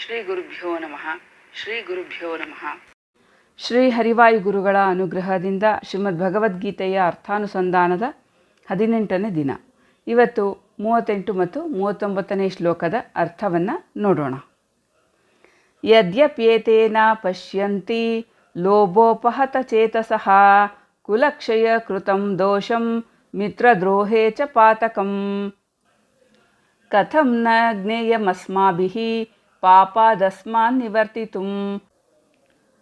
ಶ್ರೀ ಗುರುಭ್ಯೋ ನಮಃ. ಶ್ರೀ ಗುರುಭ್ಯೋ ನಮಃ. ಶ್ರೀ ಹರಿವಾಯು ಗುರುಗಳ ಅನುಗ್ರಹದಿಂದ ಶ್ರೀಮದ್ ಭಗವದ್ಗೀತೆಯ ಅರ್ಥಾನುಸಂಧಾನದ ಹದಿನೆಂಟನೇ ದಿನ. ಇವತ್ತು ಮೂವತ್ತೆಂಟು ಮತ್ತು ಮೂವತ್ತೊಂಬತ್ತನೇ ಶ್ಲೋಕದ ಅರ್ಥವನ್ನು ನೋಡೋಣ. ಯದ್ಯಪ್ಯೇತೇನ ಪಶ್ಯಂತಿ ಲೋಭೋಪಹತ ಚೇತಸಃ ಕುಲಕ್ಷಯ ಕೃತಂ ದೋಷಂ ಮಿತ್ರದ್ರೋಹೇ ಚ ಪಾತಕಂ. ಕಥಂ ನ ಜ್ಞೇಯಮಸ್ಮಾಭಿः ಪಾಪಾದಸ್ಮಾನ್ ನಿವರ್ತಿತುಂ.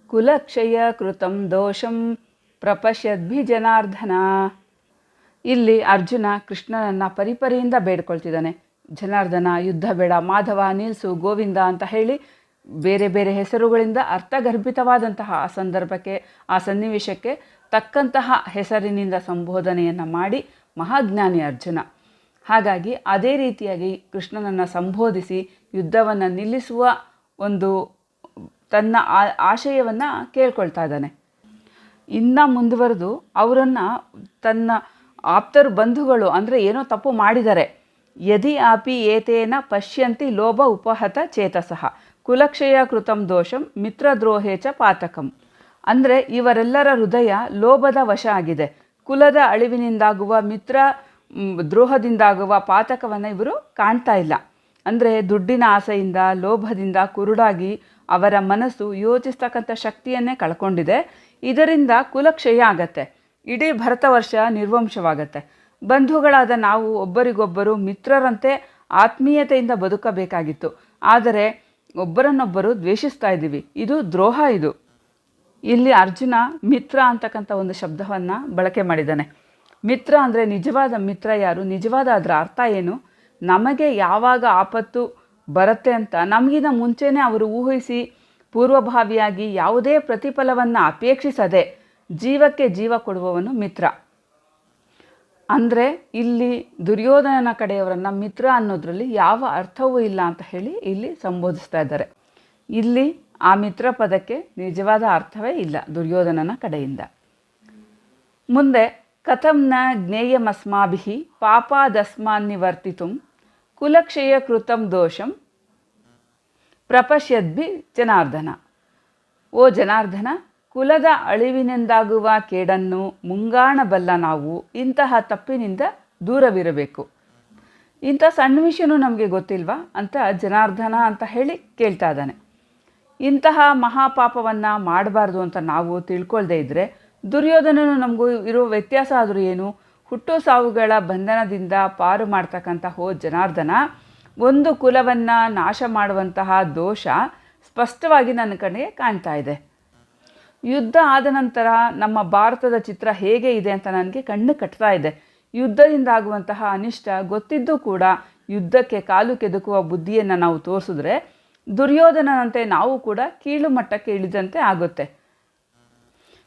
ಕುಲಕ್ಷಯ ಕೃತಂ ದೋಷಂ ಪ್ರಪಶ್ಯದ್ಭಿ ಜನಾರ್ಧನ ಇಲ್ಲಿ ಅರ್ಜುನ ಕೃಷ್ಣನನ್ನು ಪರಿಪರಿಯಿಂದ ಬೇಡ್ಕೊಳ್ತಿದ್ದಾನೆ. ಜನಾರ್ದನ ಯುದ್ಧ ಬೇಡ ಮಾಧವ, ನಿಲ್ಸು, ಗೋವಿಂದ ಅಂತ ಹೇಳಿ ಬೇರೆ ಬೇರೆ ಹೆಸರುಗಳಿಂದ ಅರ್ಥಗರ್ಭಿತವಾದಂತಹ ಆ ಸಂದರ್ಭಕ್ಕೆ, ಆ ಸನ್ನಿವೇಶಕ್ಕೆ ತಕ್ಕಂತಹ ಹೆಸರಿನಿಂದ ಸಂಬೋಧನೆಯನ್ನು ಮಾಡಿ ಮಹಾಜ್ಞಾನಿ ಅರ್ಜುನ. ಹಾಗಾಗಿ ಅದೇ ರೀತಿಯಾಗಿ ಕೃಷ್ಣನನ್ನು ಸಂಬೋಧಿಸಿ ಯುದ್ಧವನ್ನು ನಿಲ್ಲಿಸುವ ಒಂದು ತನ್ನ ಆಶಯವನ್ನು ಕೇಳ್ಕೊಳ್ತಾ ಇದ್ದಾನೆ. ಇನ್ನು ಮುಂದುವರೆದು ಅವರನ್ನು ತನ್ನ ಆಪ್ತರು ಬಂಧುಗಳು ಅಂದರೆ ಏನೋ ತಪ್ಪು ಮಾಡಿದ್ದಾರೆ ಯದಿ ಆಪಿ ಏತೇನ ಪಶ್ಯಂತಿ ಲೋಭ ಉಪಹತ ಚೇತಸಃ, ಕುಲಕ್ಷಯ ಕೃತಂ ದೋಷಂ ಮಿತ್ರದ್ರೋಹೇ ಚ ಪಾತಕಂ. ಅಂದರೆ ಇವರೆಲ್ಲರ ಹೃದಯ ಲೋಭದ ವಶ ಆಗಿದೆ. ಕುಲದ ಅಳಿವಿನಿಂದಾಗುವ ಮಿತ್ರ ದ್ರೋಹದಿಂದಾಗುವ ಪಾತಕವನ್ನು ಇವರು ಕಾಣ್ತಾ ಇಲ್ಲ. ಅಂದರೆ ದುಡ್ಡಿನ ಆಸೆಯಿಂದ, ಲೋಭದಿಂದ ಕುರುಡಾಗಿ ಅವರ ಮನಸ್ಸು ಯೋಚಿಸ್ತಕ್ಕಂಥ ಶಕ್ತಿಯನ್ನೇ ಕಳ್ಕೊಂಡಿದೆ. ಇದರಿಂದ ಕುಲಕ್ಷಯ ಆಗತ್ತೆ. ಇಡೀ ಭರತ ವರ್ಷ ನಿರ್ವಂಶವಾಗತ್ತೆ. ಬಂಧುಗಳಾದ ನಾವು ಒಬ್ಬರಿಗೊಬ್ಬರು ಮಿತ್ರರಂತೆ ಆತ್ಮೀಯತೆಯಿಂದ ಬದುಕಬೇಕಾಗಿತ್ತು. ಆದರೆ ಒಬ್ಬರನ್ನೊಬ್ಬರು ದ್ವೇಷಿಸ್ತಾ ಇದ್ದೀವಿ. ಇದು ದ್ರೋಹ ಇದು. ಇಲ್ಲಿ ಅರ್ಜುನ ಮಿತ್ರ ಅಂತಕ್ಕಂಥ ಒಂದು ಶಬ್ದವನ್ನು ಬಳಕೆ ಮಾಡಿದ್ದಾನೆ. ಮಿತ್ರ ಅಂದರೆ ನಿಜವಾದ ಮಿತ್ರ ಯಾರು? ನಿಜವಾದ ಅದರ ಅರ್ಥ ಏನು? ನಮಗೆ ಯಾವಾಗ ಆಪತ್ತು ಬರುತ್ತೆ ಅಂತ ನಮಗಿನ ಮುಂಚೆನೇ ಅವರು ಊಹಿಸಿ ಪೂರ್ವಭಾವಿಯಾಗಿ ಯಾವುದೇ ಪ್ರತಿಫಲವನ್ನು ಅಪೇಕ್ಷಿಸದೆ ಜೀವಕ್ಕೆ ಜೀವ ಕೊಡುವವನು ಮಿತ್ರ. ಅಂದರೆ ಇಲ್ಲಿ ದುರ್ಯೋಧನನ ಕಡೆಯವರನ್ನು ಮಿತ್ರ ಅನ್ನೋದ್ರಲ್ಲಿ ಯಾವ ಅರ್ಥವೂ ಇಲ್ಲ ಅಂತ ಹೇಳಿ ಇಲ್ಲಿ ಸಂಬೋಧಿಸ್ತಾ ಇದ್ದಾರೆ. ಇಲ್ಲಿ ಆ ಮಿತ್ರ ಪದಕ್ಕೆ ನಿಜವಾದ ಅರ್ಥವೇ ಇಲ್ಲ ದುರ್ಯೋಧನನ ಕಡೆಯಿಂದ. ಮುಂದೆ ಕಥಂ ನ ಜ್ಞೇಯಮಸ್ಮಾಭಿ ಪಾಪಾದಸ್ಮಾನ್ ನಿವರ್ತಿತು ಕುಲಕ್ಷಯ ಕೃತಂ ದೋಷಂ ಪ್ರಪಶ್ಯದ್ಭಿ ಜನಾರ್ದನ ಓ ಜನಾರ್ದನ ಕುಲದ ಅಳಿವಿನಿಂದಾಗುವ ಕೇಡನ್ನು ಮುಂಗಾಣಬಲ್ಲ ನಾವು ಇಂತಹ ತಪ್ಪಿನಿಂದ ದೂರವಿರಬೇಕು. ಇಂಥ ಸಣ್ಣ ವಿಷಯನೂ ನಮಗೆ ಗೊತ್ತಿಲ್ವಾ ಅಂತ ಜನಾರ್ದನ ಅಂತ ಹೇಳಿ ಕೇಳ್ತಾ ಇದ್ದಾನೆ. ಇಂತಹ ಮಹಾಪಾಪವನ್ನು ಮಾಡಬಾರ್ದು ಅಂತ ನಾವು ತಿಳ್ಕೊಳ್ದೇ ಇದ್ದರೆ ದುರ್ಯೋಧನನು ನಮಗೂ ಇರೋ ವ್ಯತ್ಯಾಸ ಆದರೂ ಏನು? ಹುಟ್ಟು ಸಾವುಗಳ ಬಂಧನದಿಂದ ಪಾರು ಮಾಡ್ತಕ್ಕಂಥ ಹೋ ಜನಾರ್ದನ, ಒಂದು ಕುಲವನ್ನು ನಾಶ ಮಾಡುವಂತಹ ದೋಷ ಸ್ಪಷ್ಟವಾಗಿ ನನ್ನ ಕಣ್ಣಿಗೆ ಕಾಣ್ತಾ ಇದೆ. ಯುದ್ಧ ಆದ ನಂತರ ನಮ್ಮ ಭಾರತದ ಚಿತ್ರ ಹೇಗೆ ಇದೆ ಅಂತ ನನಗೆ ಕಣ್ಣು ಕಟ್ತಾ ಇದೆ. ಯುದ್ಧದಿಂದ ಆಗುವಂತಹ ಅನಿಷ್ಟ ಗೊತ್ತಿದ್ದೂ ಕೂಡ ಯುದ್ಧಕ್ಕೆ ಕಾಲು ಕೆದಕುವ ಬುದ್ಧಿಯನ್ನು ನಾವು ತೋರಿಸಿದ್ರೆ ದುರ್ಯೋಧನನಂತೆ ನಾವು ಕೂಡ ಕೀಳು ಮಟ್ಟಕ್ಕೆ ಇಳಿದಂತೆ ಆಗುತ್ತೆ.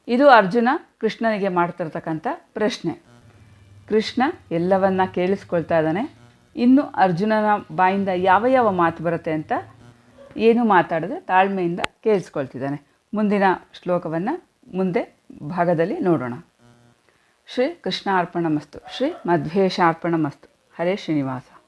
ಇದು ಅರ್ಜುನ ಕೃಷ್ಣನಿಗೆ ಮಾಡ್ತಿರ್ತಕ್ಕಂಥ ಪ್ರಶ್ನೆ. ಕೃಷ್ಣ ಎಲ್ಲವನ್ನ ಕೇಳಿಸ್ಕೊಳ್ತಾ ಇದ್ದಾನೆ. ಇನ್ನು ಅರ್ಜುನನ ಬಾಯಿಂದ ಯಾವ ಯಾವ ಮಾತು ಬರುತ್ತೆ ಅಂತ ಏನು ಮಾತಾಡದೆ ತಾಳ್ಮೆಯಿಂದ ಕೇಳಿಸ್ಕೊಳ್ತಿದ್ದಾನೆ. ಮುಂದಿನ ಶ್ಲೋಕವನ್ನು ಮುಂದೆ ಭಾಗದಲ್ಲಿ ನೋಡೋಣ. ಶ್ರೀ ಕೃಷ್ಣ ಅರ್ಪಣಮಸ್ತು ಶ್ರೀ ಮಧ್ವೇಶ ಅರ್ಪಣಮಸ್ತು ಹರೇ ಶ್ರೀನಿವಾಸ.